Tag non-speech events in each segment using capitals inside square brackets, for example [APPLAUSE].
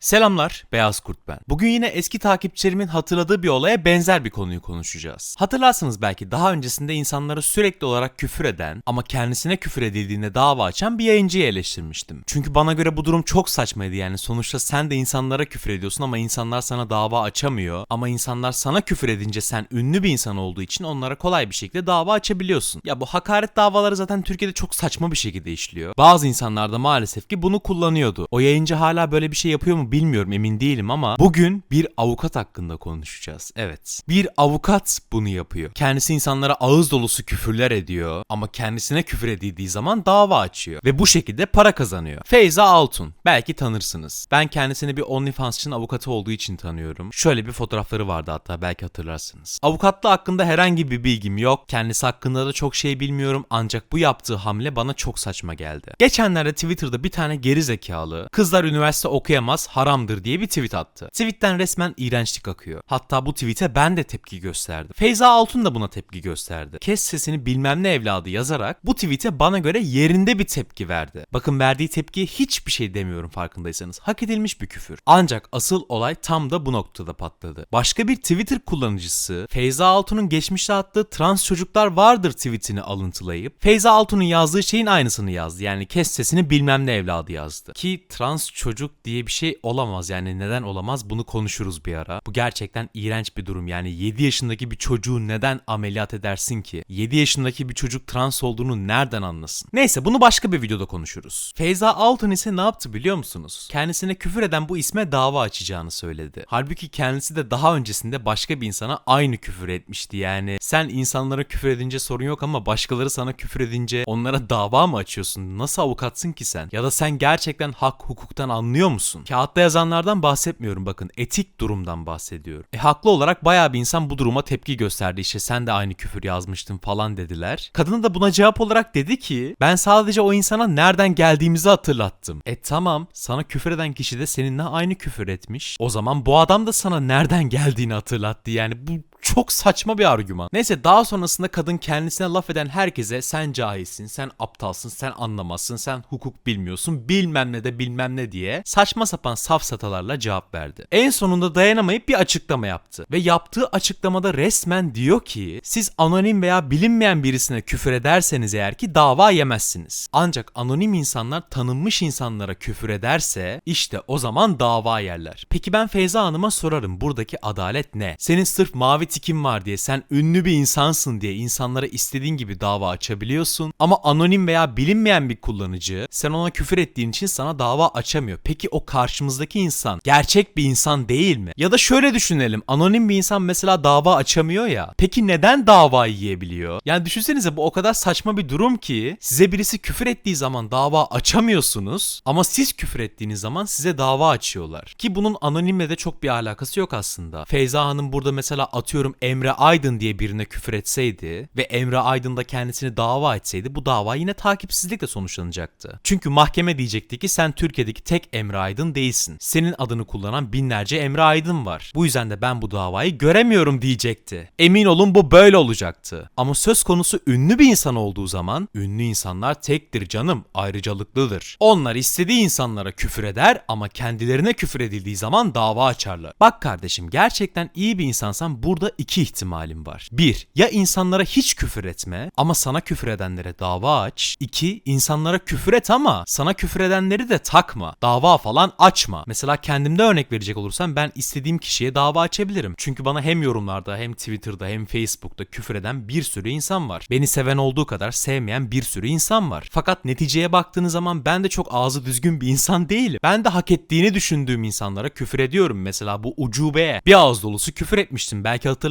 Selamlar, Beyaz Kurt ben. Bugün yine eski takipçilerimin hatırladığı bir olaya benzer bir konuyu konuşacağız. Hatırlarsınız belki daha öncesinde insanlara sürekli olarak küfür eden ama kendisine küfür edildiğinde dava açan bir yayıncıyı eleştirmiştim. Çünkü bana göre bu durum çok saçmaydı yani sonuçta sen de insanlara küfür ediyorsun ama insanlar sana dava açamıyor. Ama insanlar sana küfür edince sen ünlü bir insan olduğu için onlara kolay bir şekilde dava açabiliyorsun. Ya bu hakaret davaları zaten Türkiye'de çok saçma bir şekilde işliyor. Bazı insanlar da maalesef ki bunu kullanıyordu. O yayıncı hala böyle bir şey yapıyor mu bilmiyorum emin değilim ama bugün bir avukat hakkında konuşacağız. Evet. Bir avukat bunu yapıyor. Kendisi insanlara ağız dolusu küfürler ediyor ama kendisine küfür edildiği zaman dava açıyor ve bu şekilde para kazanıyor. Feyza Altun. Belki tanırsınız. Ben kendisini bir OnlyFans'çının avukatı olduğu için tanıyorum. Şöyle bir fotoğrafları vardı hatta belki hatırlarsınız. Avukatlığı hakkında herhangi bir bilgim yok. Kendisi hakkında da çok şey bilmiyorum ancak bu yaptığı hamle bana çok saçma geldi. Geçenlerde Twitter'da bir tane geri zekalı kızlar üniversite okuyamaz haramdır diye bir tweet attı. Tweetten resmen iğrençlik akıyor. Hatta bu tweete ben de tepki gösterdim. Feyza Altun da buna tepki gösterdi. Kes sesini bilmem ne evladı yazarak bu tweete bana göre yerinde bir tepki verdi. Bakın verdiği tepkiye hiçbir şey demiyorum farkındaysanız. Hak edilmiş bir küfür. Ancak asıl olay tam da bu noktada patladı. Başka bir Twitter kullanıcısı Feyza Altun'un geçmişte attığı trans çocuklar vardır tweetini alıntılayıp Feyza Altun'un yazdığı şeyin aynısını yazdı. Yani kes sesini bilmem ne evladı yazdı. Ki trans çocuk diye bir şey olamaz yani neden olamaz bunu konuşuruz bir ara. Bu gerçekten iğrenç bir durum yani 7 yaşındaki bir çocuğu neden ameliyat edersin ki? 7 yaşındaki bir çocuk trans olduğunu nereden anlasın? Neyse bunu başka bir videoda konuşuruz. Feyza Altun ise ne yaptı biliyor musunuz? Kendisine küfür eden bu isme dava açacağını söyledi. Halbuki kendisi de daha öncesinde başka bir insana aynı küfür etmişti yani. Sen insanlara küfür edince sorun yok ama başkaları sana küfür edince onlara dava mı açıyorsun? Nasıl avukatsın ki sen? Ya da sen gerçekten hak hukuktan anlıyor musun? Kağıtta yazanlardan bahsetmiyorum bakın. Etik durumdan bahsediyorum. E haklı olarak bayağı bir insan bu duruma tepki gösterdi. İşte sen de aynı küfür yazmıştın falan dediler. Kadın da buna cevap olarak dedi ki ben sadece o insana nereden geldiğimizi hatırlattım. E tamam sana küfür eden kişi de seninle aynı küfür etmiş. O zaman bu adam da sana nereden geldiğini hatırlattı. Yani bu çok saçma bir argüman. Neyse daha sonrasında kadın kendisine laf eden herkese sen cahilsin, sen aptalsın, sen anlamazsın, sen hukuk bilmiyorsun, bilmem ne de bilmem ne diye saçma sapan safsatalarla cevap verdi. En sonunda dayanamayıp bir açıklama yaptı. Ve yaptığı açıklamada resmen diyor ki siz anonim veya bilinmeyen birisine küfür ederseniz eğer ki dava yemezsiniz. Ancak anonim insanlar tanınmış insanlara küfür ederse işte o zaman dava yerler. Peki ben Feyza Hanım'a sorarım buradaki adalet ne? Senin sırf mavi tikin var diye sen ünlü bir insansın diye insanlara istediğin gibi dava açabiliyorsun. Ama anonim veya bilinmeyen bir kullanıcı sen ona küfür ettiğin için sana dava açamıyor. Peki o karşımızdaki insan gerçek bir insan değil mi? Ya da şöyle düşünelim. Anonim bir insan mesela dava açamıyor ya. Peki neden dava yiyebiliyor? Yani düşünsenize bu o kadar saçma bir durum ki size birisi küfür ettiği zaman dava açamıyorsunuz ama siz küfür ettiğiniz zaman size dava açıyorlar. Ki bunun anonimle de çok bir alakası yok aslında. Feyza Hanım burada mesela atıyorum Emre Aydın diye birine küfür etseydi ve Emre Aydın da kendisini dava etseydi bu dava yine takipsizlikle sonuçlanacaktı. Çünkü mahkeme diyecekti ki sen Türkiye'deki tek Emre Aydın değilsin. Senin adını kullanan binlerce Emre Aydın var. Bu yüzden de ben bu davayı göremiyorum diyecekti. Emin olun bu böyle olacaktı. Ama söz konusu ünlü bir insan olduğu zaman ünlü insanlar tektir canım, ayrıcalıklıdır. Onlar istediği insanlara küfür eder ama kendilerine küfür edildiği zaman dava açarlar. Bak kardeşim gerçekten iyi bir insansan burada iki ihtimalim var. Bir, ya insanlara hiç küfür etme ama sana küfür edenlere dava aç. İki, insanlara küfür et ama sana küfür edenleri de takma. Dava falan açma. Mesela kendimde örnek verecek olursam ben istediğim kişiye dava açabilirim. Çünkü bana hem yorumlarda hem Twitter'da hem Facebook'ta küfür eden bir sürü insan var. Beni seven olduğu kadar sevmeyen bir sürü insan var. Fakat neticeye baktığınız zaman ben de çok ağzı düzgün bir insan değilim. Ben de hak ettiğini düşündüğüm insanlara küfür ediyorum. Mesela bu ucubeye bir ağız dolusu küfür etmiştim. Belki hatırlarsınız.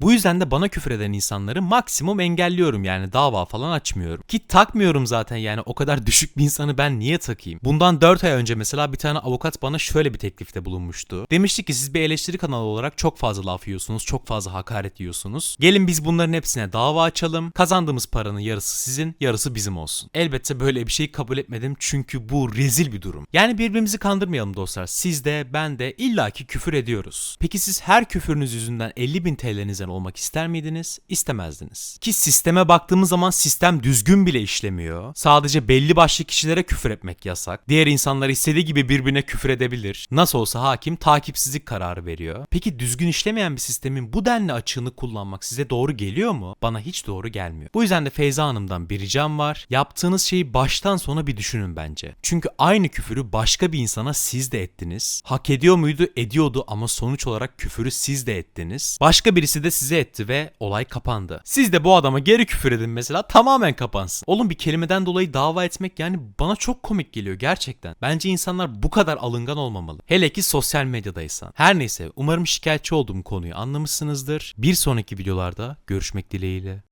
Bu yüzden de bana küfür eden insanları maksimum engelliyorum yani dava falan açmıyorum. Ki takmıyorum zaten yani o kadar [LAUGHS] düşük bir insanı ben niye takayım? Bundan 4 ay önce mesela bir tane avukat bana şöyle bir teklifte bulunmuştu. Demişti ki siz bir eleştiri kanalı olarak çok fazla laf yiyorsunuz, çok fazla hakaret yiyorsunuz. Gelin biz bunların hepsine dava açalım. Kazandığımız paranın yarısı sizin, yarısı bizim olsun. Elbette böyle bir şey kabul etmedim çünkü bu rezil bir durum. Yani birbirimizi kandırmayalım dostlar. Siz de ben de illaki küfür ediyoruz. Peki siz her küfürünüz yüzünden 50 bin TL'nizden olmak ister miydiniz? İstemezdiniz. Ki sisteme baktığımız zaman sistem düzgün bile işlemiyor. Sadece belli başlı kişilere küfür etmek yasak. Diğer insanlar istediği gibi birbirine küfür edebilir. Nasıl olsa hakim takipsizlik kararı veriyor. Peki düzgün işlemeyen bir sistemin bu denli açığını kullanmak size doğru geliyor mu? Bana hiç doğru gelmiyor. Bu yüzden de Feyza Hanım'dan bir ricam var. Yaptığınız şeyi baştan sona bir düşünün bence. Çünkü aynı küfürü başka bir insana siz de ettiniz. Hak ediyor muydu? Ediyordu ama sonuç olarak küfürü siz de ettiniz. Başka birisi de size etti ve olay kapandı. Siz de bu adama geri küfür edin mesela tamamen kapansın. Oğlum bir kelimeden dolayı dava etmek yani bana çok komik geliyor gerçekten. Bence insanlar bu kadar alıngan olmamalı. Hele ki sosyal medyadaysan. Her neyse umarım şikayetçi olduğum konuyu anlamışsınızdır. Bir sonraki videolarda görüşmek dileğiyle.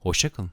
Hoşçakalın.